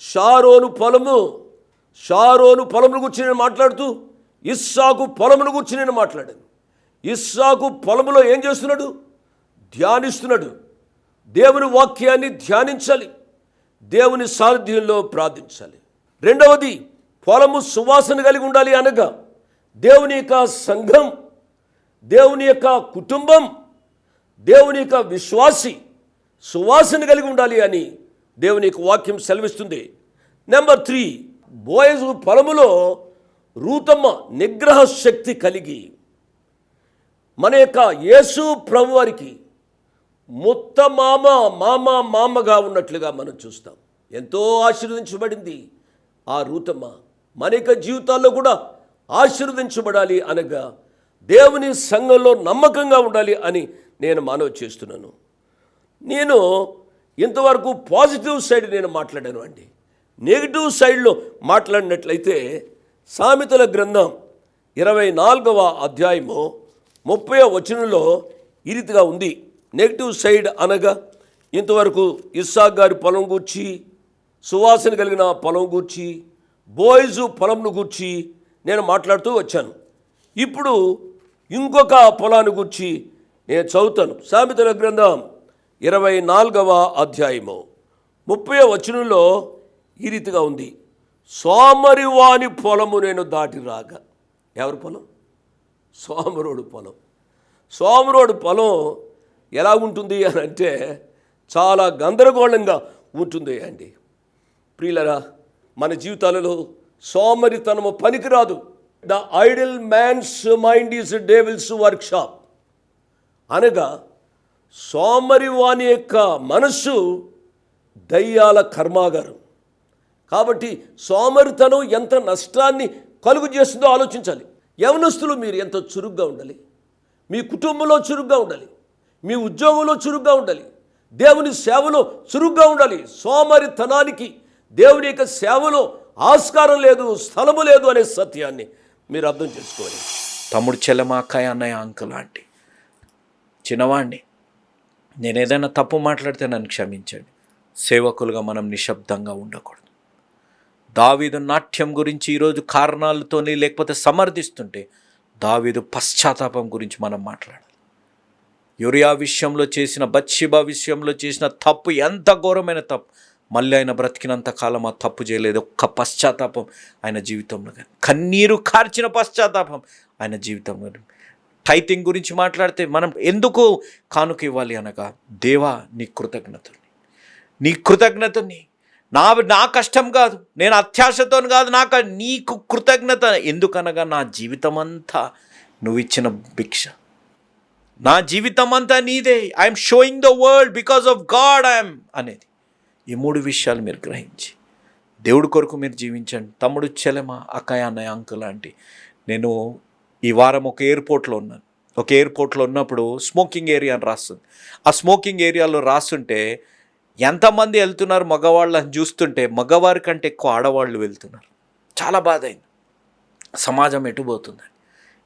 Sharon పొలము Sharon పొలమును గురించి నేను మాట్లాడుతూ ఇస్సాకు పొలమును గురించి నేను మాట్లాడాను. ఇస్సాకు పొలములో ఏం చేస్తున్నాడు? ధ్యానిస్తున్నాడు. దేవుని వాక్యాన్ని ధ్యానించాలి. దేవుని సారథ్యంలో ప్రార్థించాలి. రెండవది పొలము సువాసన కలిగి ఉండాలి అనగా దేవుని యొక్క సంఘం దేవుని యొక్క కుటుంబం దేవుని యొక్క విశ్వాసి సువాసన కలిగి ఉండాలి అని దేవుని యొక్క వాక్యం సెలవిస్తుంది. నెంబర్ త్రీ బోయజు పొలములో రూతమ్మ నిగ్రహ శక్తి కలిగి మన యొక్క యేసు ప్రభు వారికి మామ మామ మామగా ఉన్నట్లుగా మనం చూస్తాం. ఎంతో ఆశీర్వదించబడింది ఆ రూతమ్మ. మన యొక్క జీవితాల్లో కూడా ఆశీర్వదించబడాలి అనగా దేవుని సంఘంలో నమ్మకంగా ఉండాలి అని నేను మనవి చేస్తున్నాను. నేను ఇంతవరకు పాజిటివ్ సైడ్ నేను మాట్లాడాను అండి. నెగిటివ్ సైడ్లో మాట్లాడినట్లయితే సామెతల గ్రంథం ఇరవై నాలుగవ అధ్యాయము ముప్పై వచనంలో ఈ రీతిగా ఉంది. నెగిటివ్ సైడ్ అనగా ఇంతవరకు ఇస్సాక్ గారి పొలం గూర్చి సువాసన కలిగిన పొలం గూర్చి బోయ్జు పొలంను గూర్చి నేను మాట్లాడుతూ వచ్చాను. ఇప్పుడు ఇంకొక పొలాన్ని గూర్చి నేను చదువుతాను. సామెతల గ్రంథం ఇరవై నాలుగవ అధ్యాయము. ముప్పై వచనంలో ఈ రీతిగా ఉంది. సోమరివాని పొలము నేను దాటి రాగా. ఎవరి పొలం? సోమరోడు పొలం. సోమరోడు పొలం ఎలా ఉంటుంది అని అంటే చాలా గందరగోళంగా ఉంటుంది అండి. ప్రియులరా మన జీవితాలలో సోమరితనము పనికిరాదు. The idle man's mind is devil's workshop అనగా సోమరివాణి యొక్క మనస్సు దయ్యాల కర్మాగారం. కాబట్టి సోమరితనం ఎంత నష్టాన్ని కలుగు చేస్తుందో ఆలోచించాలి. యవనస్తులు మీరు ఎంత చురుగ్గా ఉండాలి? మీ కుటుంబంలో చురుగ్గా ఉండాలి. మీ ఉద్యోగంలో చురుగ్గా ఉండాలి. దేవుని సేవలో చురుగ్గా ఉండాలి. సోమరితనానికి దేవుని యొక్క సేవలో ఆస్కారం లేదు స్థలము లేదు అనే సత్యాన్ని మీరు అర్థం చేసుకోవాలి. తమ్ముడు చెల్లమాకాయ అన్నయ్య అంకుల్ ఆంటీ. చిన్నవాణ్ణి. నేను ఏదైనా తప్పు మాట్లాడితే నన్ను క్షమించండి. సేవకులుగా మనం నిశ్శబ్దంగా ఉండకూడదు. దావీదు నాట్యం గురించి ఈరోజు కారణాలతోనే లేకపోతే సమర్థిస్తుంటే దావీదు పశ్చాత్తాపం గురించి మనం మాట్లాడాలి. యూరియా విషయంలో చేసిన బత్షిబా విషయంలో చేసిన తప్పు ఎంత ఘోరమైన తప్పు. మళ్ళీ ఆయన బ్రతికినంత కాలం ఆ తప్పు చేయలేదు. ఒక్క పశ్చాత్తాపం ఆయన జీవితంలో కానీ కన్నీరు కార్చిన పశ్చాత్తాపం ఆయన జీవితంలో కానీ. టైతింగ్ గురించి మాట్లాడితే మనం ఎందుకు కానుక ఇవ్వాలి అనగా దేవా నీ కృతజ్ఞతని. నీ కృతజ్ఞతని. నా నా కష్టం కాదు నేను అత్యాశతో కాదు నాకు నీకు కృతజ్ఞత. ఎందుకనగా నా జీవితం అంతా నువ్వు ఇచ్చిన భిక్ష. నా జీవితం అంతా నీదే I'm showing the world because of God I'm అనేది. ఈ మూడు విషయాలు మీరు గ్రహించి దేవుడి కొరకు మీరు జీవించండి. తమ్ముడు చెలమ అక్కయ్య అన్నయ్య అంకుల్ లాంటి నేను ఈ వారం ఒక ఎయిర్పోర్ట్లో ఉన్నాను. ఒక ఎయిర్పోర్ట్లో ఉన్నప్పుడు స్మోకింగ్ ఏరియా అని రాస్తుంది. ఆ స్మోకింగ్ ఏరియాలో రాస్తుంటే ఎంతమంది వెళ్తున్నారు మగవాళ్ళని చూస్తుంటే మగవారి కంటే ఎక్కువ ఆడవాళ్ళు వెళ్తున్నారు. చాలా బాధ అయింది. సమాజం ఎటుపోతుందని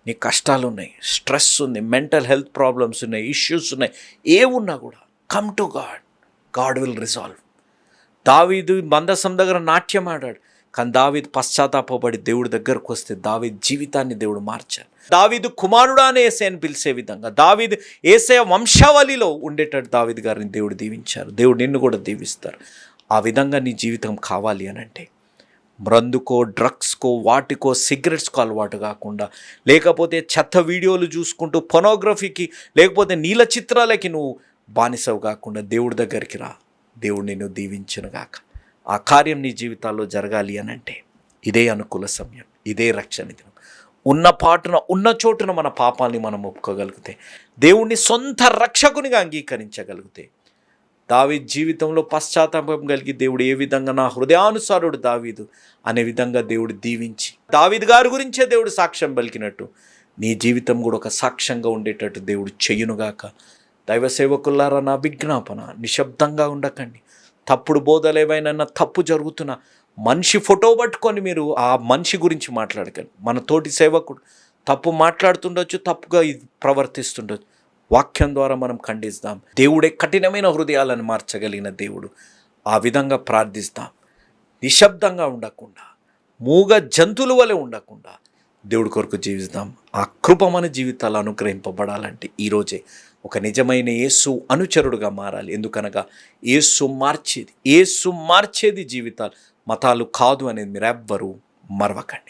నీ కష్టాలు ఉన్నాయి స్ట్రెస్ ఉంది మెంటల్ హెల్త్ ప్రాబ్లమ్స్ ఉన్నాయి ఇష్యూస్ ఉన్నాయి ఏమున్నా కూడా. Come to God. God will resolve. దావీదు మందసం దగ్గర నాట్యం ఆడాడు. కానీ దావీద్ పశ్చాత్తాపడి దేవుడి దగ్గరకు వస్తే దావీద్ జీవితాన్ని దేవుడు మార్చాడు. దావీదు కుమారుడా అని ఏసైని పిలిచే విధంగా దావీద్ ఏసే వంశావళిలో ఉండేటట్టు దావీద్ గారిని దేవుడు దీవించారు. దేవుడు నిన్ను కూడా దీవిస్తారు. ఆ విధంగా నీ జీవితం కావాలి అని అంటే మ్రందుకో డ్రగ్స్కో వాటికో సిగరెట్స్కో అలవాటు కాకుండా లేకపోతే చెత్త వీడియోలు చూసుకుంటూ పొనోగ్రఫీకి లేకపోతే నీల చిత్రాలకి నువ్వు బానిసవు కాకుండా దేవుడి దగ్గరికి రా. దేవుడు నిన్ను దీవించను గాక. ఆ కార్యం నీ జీవితాల్లో జరగాలి అని అంటే ఇదే అనుకూల సమయం ఇదే రక్షణ దినం. ఉన్న పాటున ఉన్న చోటున మన పాపాల్ని మనం ఒప్పుకోగలిగితే దేవుణ్ణి సొంత రక్షకునిగా అంగీకరించగలిగితే దావీద్ జీవితంలో పశ్చాత్తాపం కలిగి దేవుడు ఏ విధంగా నా హృదయానుసారుడు దావీదు అనే విధంగా దేవుడు దీవించి దావీదు గారి గురించే దేవుడు సాక్ష్యం పలికినట్టు నీ జీవితం కూడా ఒక సాక్ష్యంగా ఉండేటట్టు దేవుడు చెయ్యునుగాక దైవ సేవకుల్లారా నా విజ్ఞాపన నిశ్శబ్దంగా ఉండకండి. తప్పుడు బోధలు ఏవైనా తప్పు జరుగుతున్నా మనిషి ఫోటో పట్టుకొని మీరు ఆ మనిషి గురించి మాట్లాడకండి. మన తోటి సేవకుడు తప్పు మాట్లాడుతుండొచ్చు తప్పుగా ఇది ప్రవర్తిస్తుండొచ్చు. వాక్యం ద్వారా మనం ఖండిస్తాం. దేవుడే కఠినమైన హృదయాలను మార్చగలిగిన దేవుడు. ఆ విధంగా ప్రార్థిస్తాం. నిశ్శబ్దంగా ఉండకుండా మూగ జంతువుల వలె ఉండకుండా దేవుడి కొరకు జీవిస్తాం ఆ కృప మన జీవితాలు అనుగ్రహింపబడాలంటే ఈరోజే ఒక నిజమైన యేసు అనుచరుడుగా మారాలి. ఎందుకనగా యేసు మార్చేది యేసు మార్చేది జీవితాలు. మతాలు కాదు అనేది మీరు ఎవ్వరూ మరవకండి.